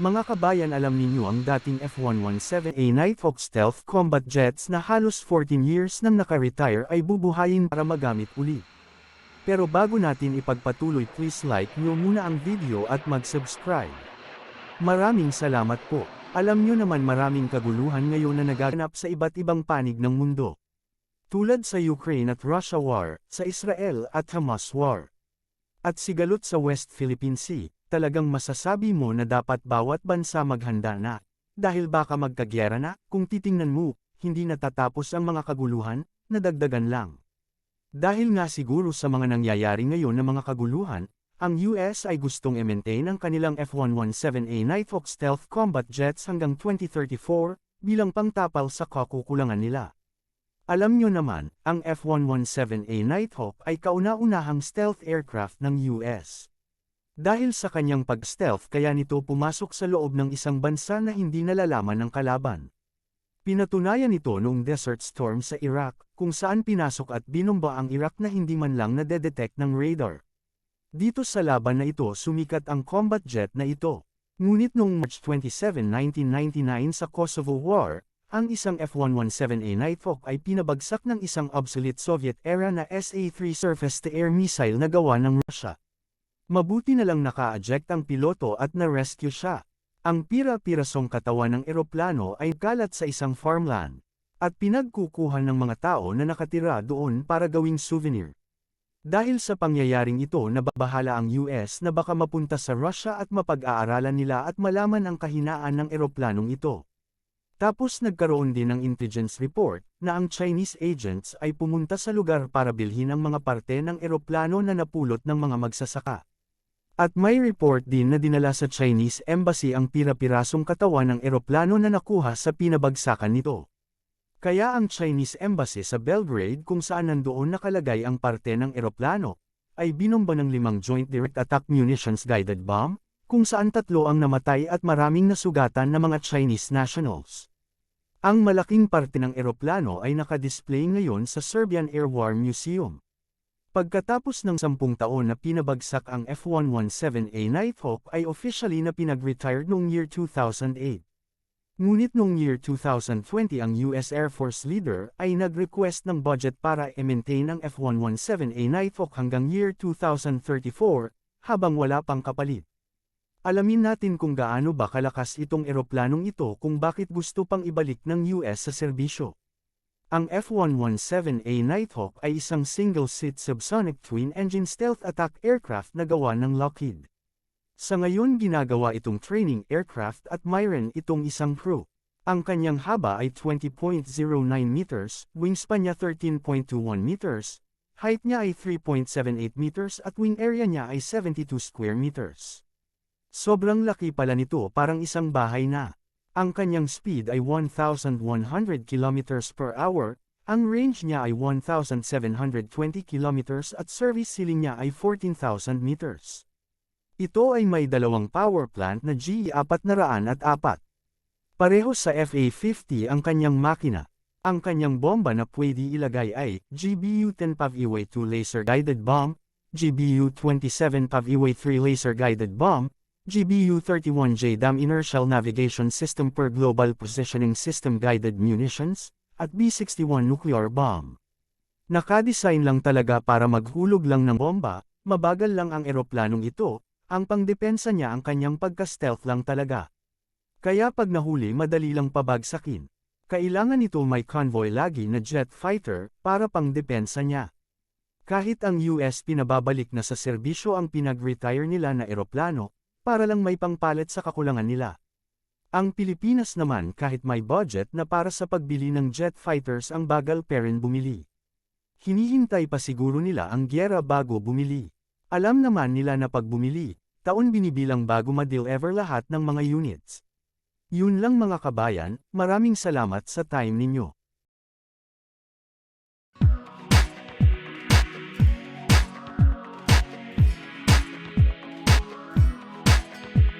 Mga kabayan alam ninyo ang dating F-117A Nighthawk stealth combat jets na halos 14 years nang naka-retire ay bubuhayin para magamit uli. Pero bago natin ipagpatuloy please like nyo muna ang video at mag-subscribe. Maraming salamat po. Alam nyo naman maraming kaguluhan ngayon na nagaganap sa iba't ibang panig ng mundo. Tulad sa Ukraine at Russia War, sa Israel at Hamas War. At sigalot sa West Philippine Sea, talagang masasabi mo na dapat bawat bansa maghanda na. Dahil baka magkagyera na, kung titingnan mo, hindi natatapos ang mga kaguluhan, nadagdagan lang. Dahil nga siguro sa mga nangyayari ngayon na mga kaguluhan, ang US ay gustong i-maintain ang kanilang F-117A Nighthawk stealth combat jets hanggang 2034 bilang pangtapal sa kakukulangan nila. Alam nyo naman, ang F-117A Nighthawk ay kauna-unahang stealth aircraft ng US. Dahil sa kanyang pag-stealth kaya nito pumasok sa loob ng isang bansa na hindi nalalaman ng kalaban. Pinatunayan nito noong Desert Storm sa Iraq, kung saan pinasok at binomba ang Iraq na hindi man lang nadedetect ng radar. Dito sa laban na ito sumikat ang combat jet na ito. Ngunit noong March 27, 1999 sa Kosovo War, ang isang F-117A Nighthawk ay pinabagsak ng isang obsolete Soviet-era na SA-3 surface-to-air missile na gawa ng Russia. Mabuti na lang naka-eject ang piloto at na-rescue siya. Ang pira-pirasong katawan ng eroplano ay kalat sa isang farmland, at pinagkukuhan ng mga tao na nakatira doon para gawing souvenir. Dahil sa pangyayaring ito nababahala ang US na baka mapunta sa Russia at mapag-aaralan nila at malaman ang kahinaan ng eroplanong ito. Tapos nagkaroon din ng intelligence report na ang Chinese agents ay pumunta sa lugar para bilhin ang mga parte ng eroplano na napulot ng mga magsasaka. At may report din na dinala sa Chinese Embassy ang pira-pirasong katawan ng eroplano na nakuha sa pinabagsakan nito. Kaya ang Chinese Embassy sa Belgrade kung saan nandoon nakalagay ang parte ng eroplano, ay binomba ng limang Joint Direct Attack Munitions Guided Bomb, kung saan tatlo ang namatay at maraming nasugatan na mga Chinese nationals. Ang malaking parte ng eroplano ay nakadisplay ngayon sa Serbian Air War Museum. Pagkatapos ng sampung taon na pinabagsak ang F-117A Nighthawk ay officially na pinag-retired noong year 2008. Ngunit noong year 2020 ang US Air Force leader ay nag-request ng budget para i-maintain ang F-117A Nighthawk hanggang year 2034, habang wala pang kapalit. Alamin natin kung gaano ba kalakas itong eroplanong ito kung bakit gusto pang ibalik ng US sa serbisyo. Ang F-117A Nighthawk ay isang single-seat subsonic twin-engine stealth attack aircraft na gawa ng Lockheed. Sa ngayon ginagawa itong training aircraft at mayroon itong isang crew. Ang kanyang haba ay 20.09 meters, wingspan niya 13.21 meters, height niya ay 3.78 meters at wing area niya ay 72 square meters. Sobrang laki pala nito parang isang bahay na. Ang kanyang speed ay 1,100 km per hour, ang range niya ay 1,720 km at service ceiling niya ay 14,000 meters. Ito ay may dalawang power plant na GE404. Pareho sa FA-50 ang kanyang makina. Ang kanyang bomba na pwede ilagay ay GBU-10 PAV-EWA-2 Laser Guided Bomb, GBU-27 PAV-EWA-3 Laser Guided Bomb, GBU-31J DAM Inertial Navigation System per Global Positioning System Guided Munitions, at B-61 Nuclear Bomb. Nakadesign lang talaga para maghulog lang ng bomba, mabagal lang ang eroplanong ito, ang pangdepensa niya ang kanyang pagka-stealth lang talaga. Kaya pag nahuli madali lang pabagsakin. Kailangan ito may convoy lagi na jet fighter para pangdepensa niya. Kahit ang US pinababalik na sa serbisyo ang pinag-retire nila na eroplano, para lang may pangpalit sa kakulangan nila. Ang Pilipinas naman kahit may budget na para sa pagbili ng jet fighters ang bagal pa rin bumili. Hinihintay pa siguro nila ang gyera bago bumili. Alam naman nila na pag bumili, taon binibilang bago ma-deliver lahat ng mga units. Yun lang mga kabayan, maraming salamat sa time ninyo.